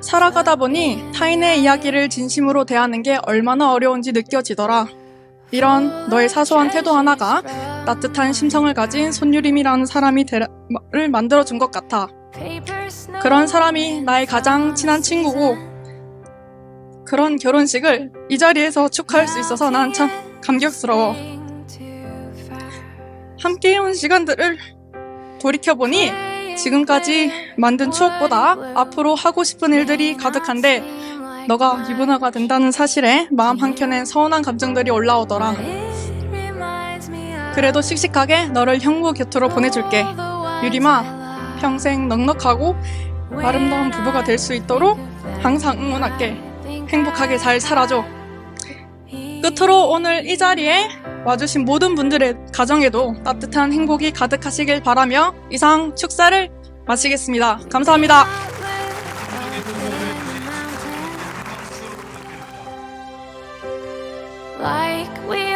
살아가다 보니 타인의 이야기를 진심으로 대하는 게 얼마나 어려운지 느껴지더라. 이런 너의 사소한 태도 하나가 따뜻한 심성을 가진 손유림이라는 사람이 를 만들어준 것 같아. 그런 사람이 나의 가장 친한 친구고 그런 결혼식을 이 자리에서 축하할 수 있어서 난 참 감격스러워. 함께 해온 시간들을 돌이켜보니 지금까지 만든 추억보다 앞으로 하고 싶은 일들이 가득한데 너가 유부녀가 된다는 사실에 마음 한켠엔 서운한 감정들이 올라오더라. 그래도 씩씩하게 너를 형부 곁으로 보내줄게. 유림아, 평생 넉넉하고 아름다운 부부가 될 수 있도록 항상 응원할게. 행복하게 잘 살아줘. 끝으로 오늘 이 자리에 와주신 모든 분들의 가정에도 따뜻한 행복이 가득하시길 바라며 이상 축사를 마치겠습니다. 감사합니다. like we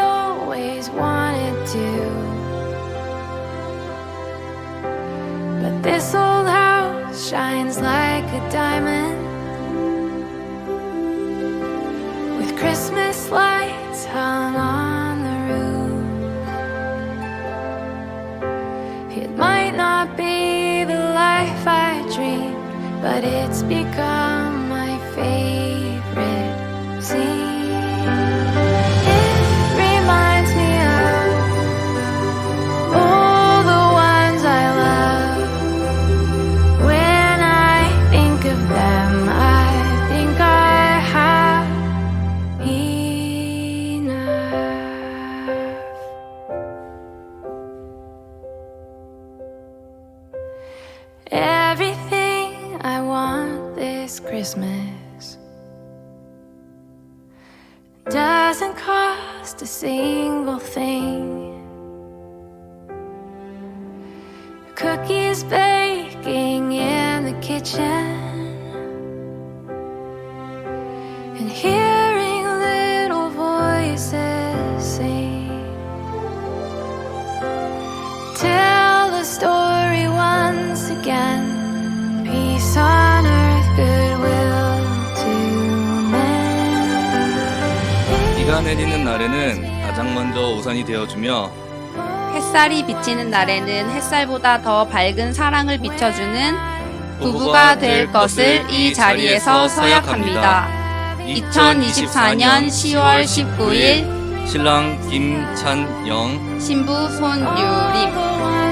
shines like a diamond but it's become my favorite scene. It reminds me of all the ones I love. When I think of them, I think I have enough. This Christmas doesn't cost a single thing. Cookies baking in the kitchen, and hearing little voices sing. Tell the story once again. 내리는 날에는 가장 먼저 우산이 되어주며 햇살이 비치는 날에는 햇살보다 더 밝은 사랑을 비춰주는 부부가 될 것을 이 자리에서 서약합니다. 2024년 10월 19일 신랑 김찬영 신부 손유림